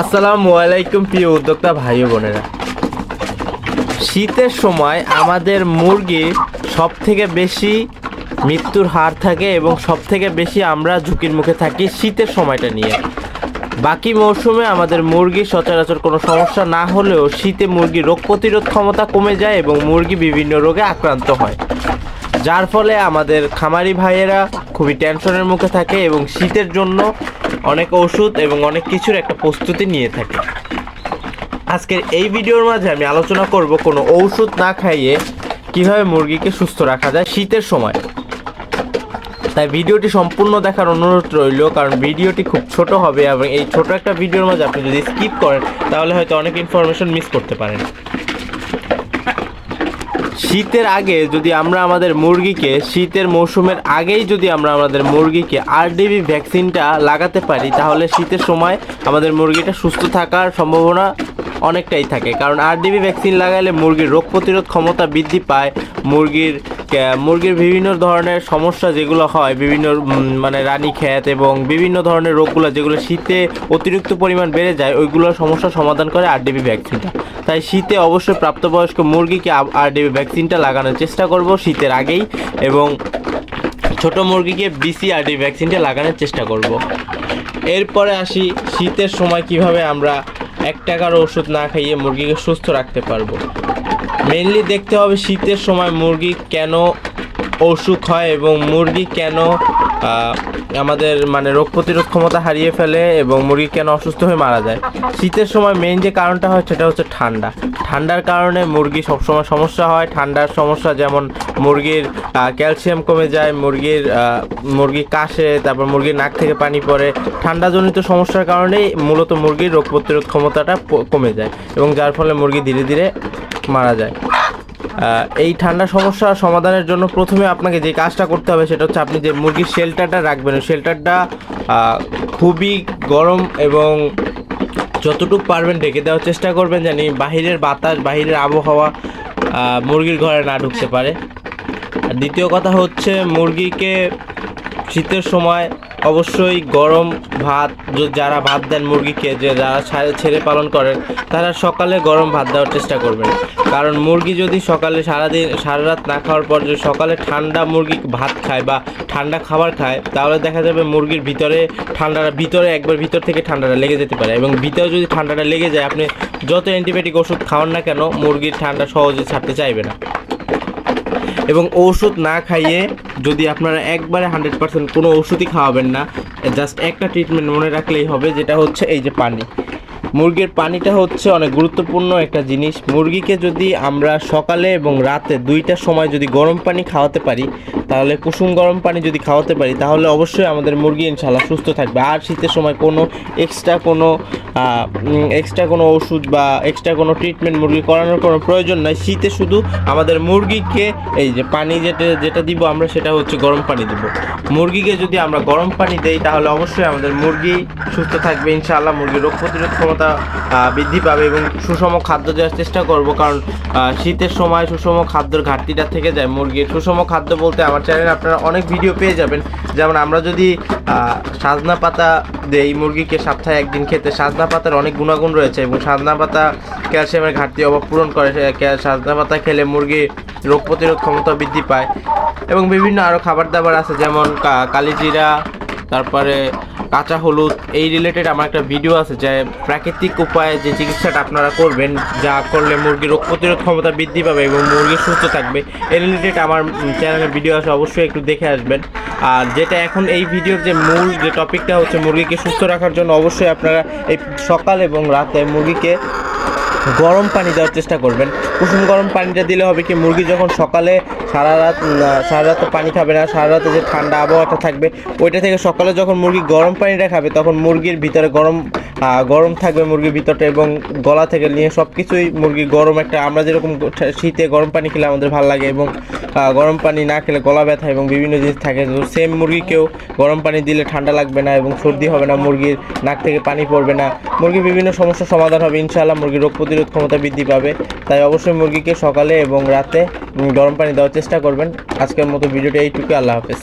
আসসালামু আলাইকুম প্রিয় উদ্যোক্তা ভাই বোনেরা। শীতের সময় আমাদের মুরগি সব থেকে বেশি মৃত্যুর হার থাকে এবং সব থেকে বেশি আমরা ঝুঁকির মুখে থাকি শীতের সময়টা নিয়ে। বাকি মৌসুমে আমাদের মুরগি সচরাচর কোনো সমস্যা না হলেও শীতে মুরগি রোগ প্রতিরোধ ক্ষমতা কমে যায় এবং মুরগি বিভিন্ন রোগে আক্রান্ত হয়। যার ফলে আমাদের খামারি ভাইয়েরা খুবই টেনশনের মুখে থাকে এবং শীতের জন্য অনেক ওষুধ এবং অনেক কিছুর একটা প্রস্তুতি নিয়ে থাকে। আজকের এই ভিডিওর মাঝে আমি আলোচনা করব কোনো ঔষধ না খাইয়ে কীভাবে মুরগিকে সুস্থ রাখা যায় শীতের সময়। তাই ভিডিওটি সম্পূর্ণ দেখার অনুরোধ রইল, কারণ ভিডিওটি খুব ছোট হবে এবং এই ছোট একটা ভিডিওর মাঝে আপনি যদি স্কিপ করেন, তাহলে হয়তো অনেক ইনফরমেশন মিস করতে পারেন। শীতের আগে যদি আমরা আমাদের মুরগিকে, শীতের মৌসুমের আগেই যদি আমরা আমাদের মুরগিকে আরডিবি ভ্যাকসিনটা লাগাতে পারি, তাহলে শীতের সময় আমাদের মুরগিটা সুস্থ থাকার সম্ভাবনা অনেকটাই থাকে। কারণ আরডিবি ভ্যাকসিন লাগাইলে মুরগির রোগ প্রতিরোধ ক্ষমতা বৃদ্ধি পায়, মুরগির মুরগির বিভিন্ন ধরনের সমস্যা যেগুলো হয়, বিভিন্ন মানে রানী খ্যাত এবং বিভিন্ন ধরনের রোগগুলো যেগুলো শীতে অতিরিক্ত পরিমাণ বেড়ে যায়, ওইগুলো সমস্যার সমাধান করে আরডিবি ভ্যাকসিনটা তাই শীতে অবশ্যই প্রাপ্তবয়স্ক মুরগিকে আরডিবি ভ্যাকসিনটা লাগানোর চেষ্টা করব শীতের আগেই এবং ছোট মুরগিকে বিসি বিসিআরডি ভ্যাকসিনটা লাগানোর চেষ্টা করব। এরপরে আসি শীতের সময় কীভাবে আমরা এক টাকার ওষুধ না খাইয়ে মুরগিকে সুস্থ রাখতে পারব। মেনলি দেখতে হবে শীতের সময় মুরগি কেন অসুখ হয় এবং মুরগি কেন আমাদের মানে রোগ প্রতিরোধ ক্ষমতা হারিয়ে ফেলে এবং মুরগি কেন অসুস্থ হয়ে মারা যায়। শীতের সময় মেইন যে কারণটা হয় সেটা হচ্ছে ঠান্ডা। ঠান্ডার কারণে মুরগি সবসময় সমস্যা হয়। ঠান্ডার সমস্যা যেমন মুরগির ক্যালসিয়াম কমে যায়, মুরগির মুরগি কাশে, তারপর মুরগির নাক থেকে পানি পড়ে। ঠান্ডাজনিত সমস্যার কারণেই মূলত মুরগির রোগ প্রতিরোধ ক্ষমতাটা কমে যায় এবং যার ফলে মুরগি ধীরে ধীরে মারা যায়। এই ঠান্ডা সমস্যা সমাধানের জন্য প্রথমে আপনাকে যে কাজটা করতে হবে সেটা হচ্ছে আপনি যে মুরগির শেল্টারটা রাখবেন শেল্টারটা খুবই গরম এবং যতটুকু পারবেন ঢেকে দেওয়ার চেষ্টা করবেন জানি বাহিরের বাতাস, বাহিরের আবহাওয়া মুরগির ঘরে না ঢুকতে পারে। দ্বিতীয় কথা হচ্ছে মুরগিকে শীতের সময় অবশ্যই গরম ভাত যারা ভাত দেন মুরগিকে যে যারা ছেড়ে পালন করেন, তারা সকালে গরম ভাত দেওয়ার চেষ্টা করবেন। কারণ মুরগি যদি সকালে সারাদিন সারা রাত না খাওয়ার পর যদি সকালে ঠান্ডা মুরগি ভাত খায় বা ঠান্ডা খাবার খায়, তাহলে দেখা যাবে মুরগির ভিতরে ঠান্ডাটা, ভিতরে একবার ভিতর থেকে ঠান্ডাটা লেগে যেতে পারে এবং ভিতরে যদি ঠান্ডাটা লেগে যায়, আপনি যত অ্যান্টিবায়োটিক ওষুধ খাওয়ান না কেন, মুরগির ঠান্ডা সহজে ছাড়তে চাইবে না। এবং ওষুধ না খাইয়ে যদি আপনারা একবারে হান্ড্রেড পার্সেন্ট কোনো ওষুধই খাওয়াবেন না, জাস্ট একটা ট্রিটমেন্ট মনে রাখলেই হবে, যেটা হচ্ছে এই যে পানি। মুরগির পানিটা হচ্ছে অনেক গুরুত্বপূর্ণ একটা জিনিস। মুরগিকে যদি আমরা সকালে এবং রাতে দুইটা সময় যদি গরম পানি খাওয়াতে পারি তাহলে কুসুম গরম পানি যদি খাওয়াতে পারি, তাহলে অবশ্যই আমাদের মুরগি ইনশাল্লাহ সুস্থ থাকবে। আর শীতের সময় কোনো এক্সট্রা কোনো এক্সট্রা কোনো ওষুধ বা এক্সট্রা কোনো ট্রিটমেন্ট মুরগি করানোর কোনো প্রয়োজন নাই। শীতে শুধু আমাদের মুরগিকে, এই যে পানি যেটা যেটা দিব আমরা, সেটা হচ্ছে গরম পানি দিব। মুরগিকে যদি আমরা গরম পানি দেই, তাহলে অবশ্যই আমাদের মুরগি সুস্থ থাকবে ইনশাআল্লাহ। মুরগির রোগ প্রতিরোধ ক্ষমতা বৃদ্ধি পাবে এবং সুষম খাদ্য দেওয়ার চেষ্টা করব। কারণ শীতের সময় সুষম খাদ্যর ঘাটতিটা থেকে যায়। মুরগির সুষম খাদ্য বলতে আমার চ্যানেলে আপনারা অনেক ভিডিও পেয়ে যাবেন। যেমন আমরা যদি সাজনা পাতা দেই, মুরগিকে সপ্তাহে একদিন খেতে, সাজনা পাতার অনেক গুণাগুণ রয়েছে এবং সাজনা পাতা ক্যালসিয়ামের ঘাটতি অভাব পূরণ করে সাজনা পাতা খেলে মুরগি রোগ প্রতিরোধ ক্ষমতা বৃদ্ধি পায়। এবং বিভিন্ন আরও খাবার দাবার আছে, যেমন কালিজিরা, তারপরে কাঁচা হলুদ, এই রিলেটেড আমার একটা ভিডিও আছে যে প্রাকৃতিক উপায়ে যে চিকিৎসাটা আপনারা করবেন, যা করলে মুরগির রোগ প্রতিরোধ ক্ষমতা বৃদ্ধি পাবে এবং মুরগি সুস্থ থাকবে। এই রিলেটেড আমার চ্যানেলে ভিডিও আছে, অবশ্যই একটু দেখে আসবেন। আর যেটা এখন এই ভিডিওর যে মূল যে টপিকটা হচ্ছে মুরগিকে সুস্থ রাখার জন্য, অবশ্যই আপনারা এই সকাল এবং রাতে মুরগিকে গরম পানি দেওয়ার চেষ্টা করবেন। কুসুম গরম পানিটা দিলে হবে কি, মুরগি যখন সকালে সারা রাত সারা রাত পানি খাবে না সারা রাতে যে ঠান্ডা আবহাওয়াটা থাকবে, ওইটা থেকে সকালে যখন মুরগি গরম পানিটা খাবে, তখন মুরগির ভিতরে গরম গরম থাকবে মুরগির ভিতরটা এবং গলা থেকে নিয়ে সব কিছুই মুরগি গরম একটা, আমরা যেরকম শীতে গরম পানি খেলে আমাদের ভালো লাগে এবং গরম পানি না খেলে গলা ব্যথা এবং বিভিন্ন জিনিস থাকে, তো সেম মুরগিকেও গরম পানি দিলে ঠান্ডা লাগবে না এবং সর্দি হবে না, মুরগির নাক থেকে পানি পড়বে না, মুরগির বিভিন্ন সমস্যার সমাধান হবে, ইনশাআল্লাহ মুরগির রোগ প্রতিরোধ ক্ষমতা বৃদ্ধি পাবে, তাই অবশ্যই মুরগিকে সকালে এবং রাতে গরম পানি দেওয়ার চেষ্টা করবেন। আজকের মতো ভিডিওটি এইটুকু আল্লাহ হাফেজ।